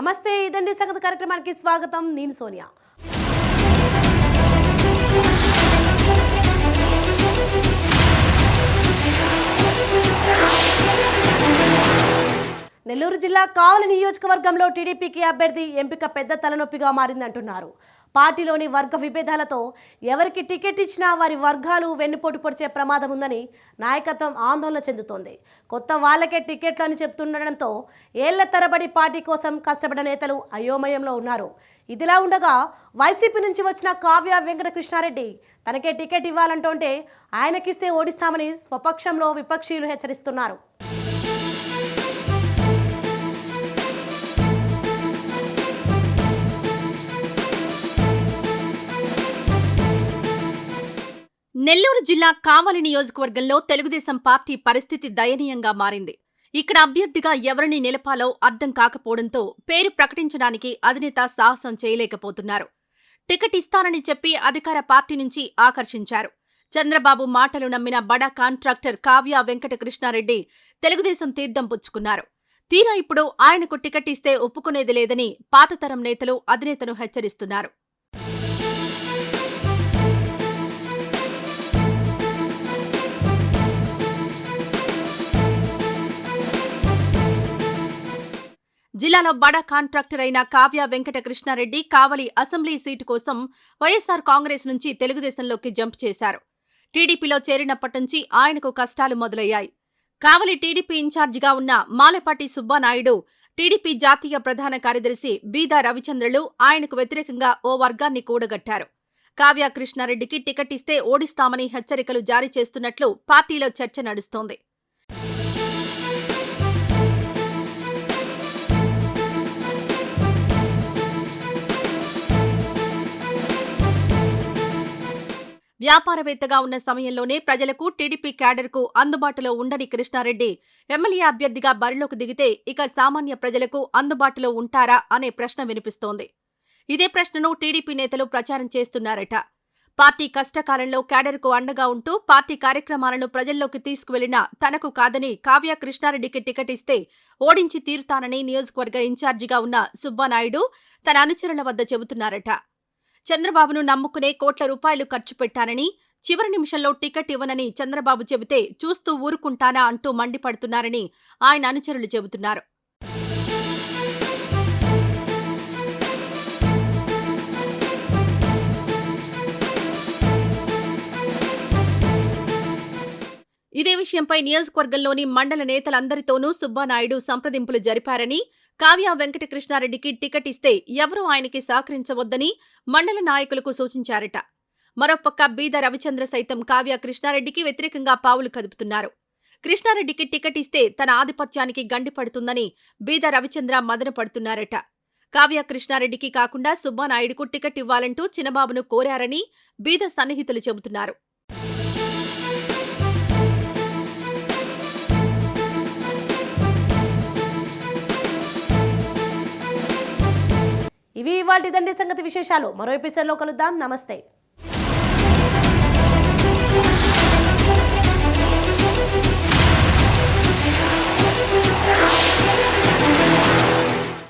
నమస్తే ఇదండి సంగతి కార్యక్రమానికి స్వాగతం. నేను సోనియా. నెల్లూరు జిల్లా కావలి నియోజకవర్గంలో టీడీపీకి అభ్యర్థి ఎంపిక పెద్ద తలనొప్పిగా మారిందంటున్నారు. పార్టీలోని వర్గ విభేదాలతో ఎవరికి టికెట్ ఇచ్చినా వారి వర్గాలు వెన్నుపోటు పొడిచే ప్రమాదం ఉందని నాయకత్వం ఆందోళన చెందుతోంది. కొత్త వాళ్ళకే టికెట్లు అని చెప్తుండడంతో ఏళ్ళ తరబడి పార్టీ కోసం కష్టపడిన నేతలు అయోమయంలో ఉన్నారు. ఇదిలా ఉండగా వైసీపీ నుంచి వచ్చిన కావ్య వెంకటకృష్ణారెడ్డి తనకే టికెట్ ఇవ్వాలంటుంటే ఆయనకిస్తే ఓడిస్తామని స్వపక్షంలో విపక్షీయులు హెచ్చరిస్తున్నారు. నెల్లూరు జిల్లా కావలి నియోజకవర్గంలో తెలుగుదేశం పార్టీ పరిస్థితి దయనీయంగా మారింది. ఇక్కడ అభ్యర్థిగా ఎవరిని నిలపాలో అర్థం కాకపోవడంతో పేరు ప్రకటించడానికి అధినేత సాహసం చేయలేకపోతున్నారు. టికెట్ ఇస్తానని చెప్పి అధికార పార్టీ నుంచి ఆకర్షించారు. చంద్రబాబు మాటలు నమ్మిన బడా కాంట్రాక్టర్ కావ్య వెంకట కృష్ణారెడ్డి తెలుగుదేశం తీర్థం పుచ్చుకున్నారు. తీరా ఇప్పుడు ఆయనకు టికెట్ ఇస్తే ఒప్పుకునేది లేదని పాతతరం నేతలు అధినేతను హెచ్చరిస్తున్నారు. జిల్లాలో బడా కాంట్రాక్టర్ అయిన కావ్య వెంకట కృష్ణారెడ్డి కావలి అసెంబ్లీ సీటు కోసం వైఎస్సార్ కాంగ్రెస్ నుంచి తెలుగుదేశంలోకి జంప్ చేశారు. టీడీపీలో చేరినప్పటి నుంచి ఆయనకు కష్టాలు మొదలయ్యాయి. కావలి టీడీపీ ఇన్ఛార్జిగా ఉన్న మాలపాటి సుబ్బానాయుడు టీడీపీ జాతీయ ప్రధాన కార్యదర్శి బీదా రవిచంద్రలు ఆయనకు వ్యతిరేకంగా ఓ వర్గాన్ని కూడగట్టారు. కావ్య కృష్ణారెడ్డికి టికెట్ ఇస్తే ఓడిస్తామని హెచ్చరికలు జారీ చేస్తున్నట్లు పార్టీలో చర్చ నడుస్తోంది. వ్యాపారవేత్తగా ఉన్న సమయంలోనే ప్రజలకు టీడీపీ క్యాడర్కు అందుబాటులో ఉండని కృష్ణారెడ్డి ఎమ్మెల్యే అభ్యర్థిగా బరిలోకి దిగితే ఇక సామాన్య ప్రజలకు అందుబాటులో ఉంటారా అనే ప్రశ్న వినిపిస్తోంది. ఇదే ప్రశ్నను టీడీపీ నేతలు ప్రచారం చేస్తున్నారట. పార్టీ కష్టకాలంలో క్యాడర్కు అండగా ఉంటూ పార్టీ కార్యక్రమాలను ప్రజల్లోకి తీసుకువెళ్ళిన తనకు కాదని కావ్య కృష్ణారెడ్డికి టికెట్ ఇస్తే ఓడించి తీరుతానని నియోజకవర్గ ఇన్ఛార్జిగా ఉన్న సుబ్బానాయుడు తన అనుచరుల వద్ద చెబుతున్నారట. చంద్రబాబును నమ్ముకునే కోట్ల రూపాయలు ఖర్చు పెట్టానని చివరి నిమిషంలో టికెట్ ఇవ్వనని చంద్రబాబు చెబితే చూస్తూ ఊరుకుంటానా అంటూ మండిపడుతున్నారని ఆయన అనుచరులు చెబుతున్నారు. ఇదే విషయంపై నియోజకవర్గంలోని మండల నేతలందరితోనూ సుబ్బానాయుడు సంప్రదింపులు జరిపారని కావ్య వెంకటకృష్ణారెడ్డికి టికెట్ ఇస్తే ఎవరూ ఆయనకి సహకరించవద్దని మండల నాయకులకు సూచించారట. మరోపక్క బీద రవిచంద్ర సైతం కావ్య కృష్ణారెడ్డికి వ్యతిరేకంగా పావులు కదుపుతున్నారు. కృష్ణారెడ్డికి టికెట్ ఇస్తే తన ఆధిపత్యానికి గండిపడుతుందని బీద రవిచంద్ర మదన పడుతున్నారట. కావ్య కృష్ణారెడ్డికి కాకుండా సుబ్బానాయుడుకు టికెట్ ఇవ్వాలంటూ చిన్నబాబును కోరారని బీద సన్నిహితులు చెబుతున్నారు. ఇవి ఇవాళ సంగతి విశేషాలు. మరో ఎపిసోడ్లో కలుద్దాం. నమస్తే.